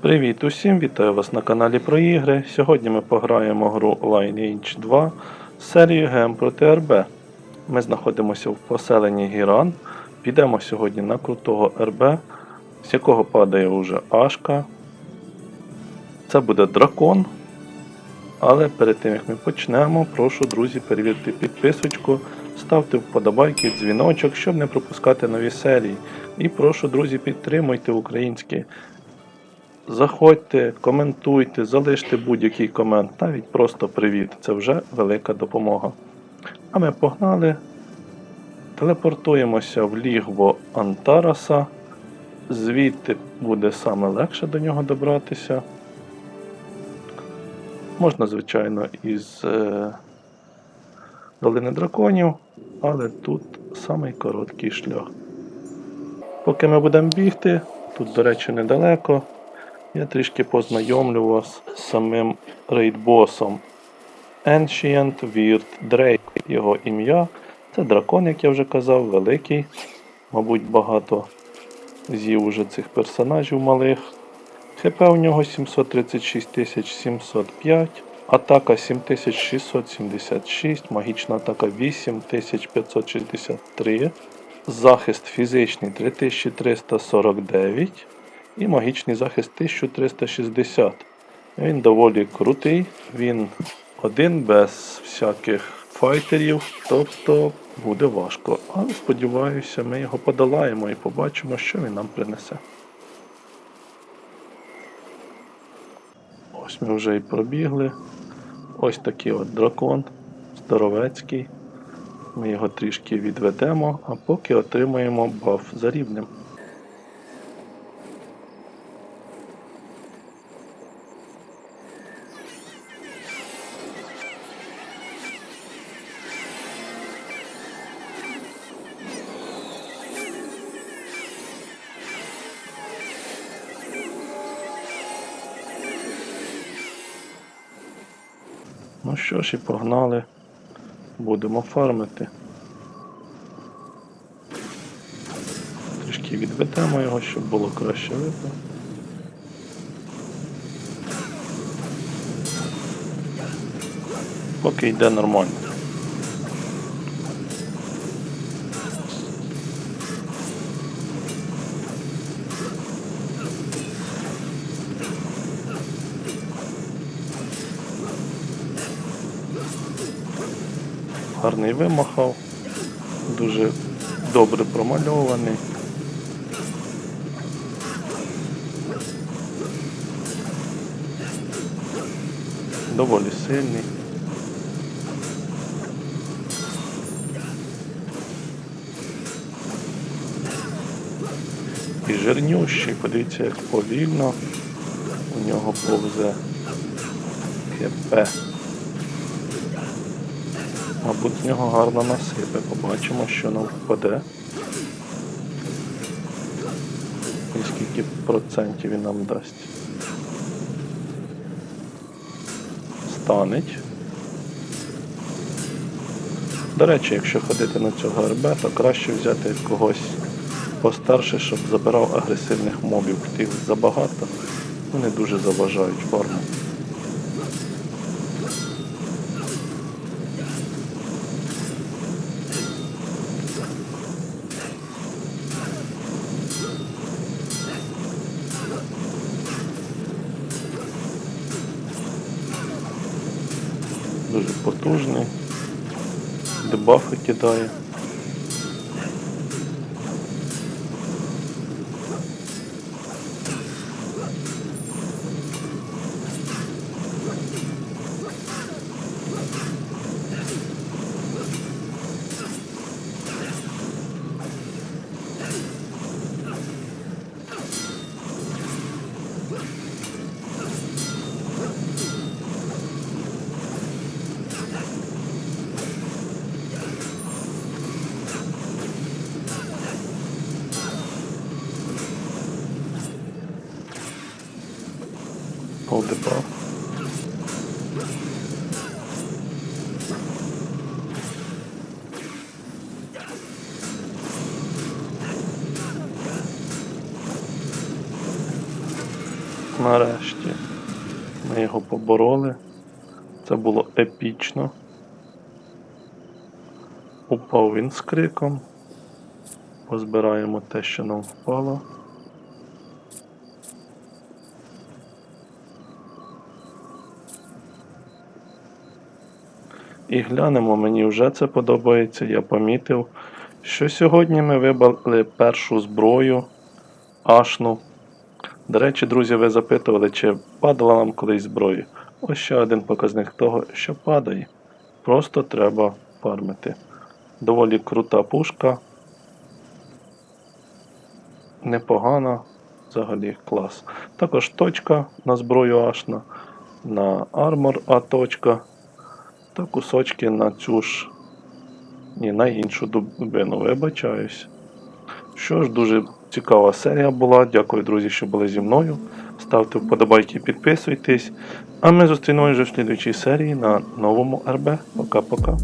Привіт усім, вітаю вас на каналі про ігри. Сьогодні ми пограємо гру Lineage 2 з серією ГМ проти РБ. Ми знаходимося в поселенні Гіран. Підемо сьогодні на крутого РБ, з якого падає уже Ашка. Це буде дракон. Але перед тим як ми почнемо, прошу, друзі, перевірте підписочку, ставте вподобайки, дзвіночок, щоб не пропускати нові серії. І прошу, друзі, підтримуйте українське Заходьте, коментуйте, залиште будь-який комент, навіть просто привіт. Це вже велика допомога. А ми погнали, телепортуємося в лігво Антараса. Звідти буде саме легше до нього добратися. Можна, звичайно, із е, долини драконів, але тут самий короткий шлях. Поки ми будемо бігти, тут, до речі, недалеко. Я трішки познайомлю вас з самим рейдбосом. Ancient Weird Drake. Його ім'я. Це дракон, як я вже казав, великий. Мабуть, багато з'їв уже цих персонажів малих. ХП у нього 736 705. Атака 7676, магічна атака 8563. Захист фізичний 3349 і магічний захист 1360. Він доволі крутий, він один без всяких файтерів, тобто буде важко. Але сподіваюся, ми його подолаємо і побачимо, що він нам принесе. Ось ми вже і пробігли. Ось такий от дракон здоровецький. Ми його трішки відведемо, а поки отримаємо баф за рівнем. Ну що ж, і погнали. Будемо фармити. Трішки відведемо його, щоб було краще видно. Поки йде нормально. Гарний вимахав, дуже добре промальований. Доволі сильний. І жирнющий, подивіться, як повільно у нього повзе ХП. Мабуть, з нього гарно насипе. Побачимо, що нам впаде. І скільки процентів він нам дасть. Станеть. До речі, якщо ходити на цього РБ, то краще взяти когось постарше, щоб забирав агресивних мобів. Тих забагато. Вони дуже заважають форму. Дуже потужний, дебафи кидає. Пол дебаф. Нарешті ми його побороли. Це було епічно. Упав він з криком. Позбираємо те, що нам впало. І глянемо, мені вже це подобається. Я помітив, що сьогодні ми вибрали першу зброю Ашну. До речі, друзі, ви запитували, чи падала вам колись зброя. Ось ще один показник того, що падає. Просто треба фармити. Доволі крута пушка. Непогана, взагалі клас. Також точка на зброю Ашна, на армор А точка та кусочки на цю ж. Ні, на іншу дубину, вибачаюсь. Що ж, дуже цікава серія була. Дякую, друзі, що були зі мною. Ставте вподобайки, підписуйтесь. А ми зустрінемося вже в слідуючій серії на новому РБ. Пока-пока.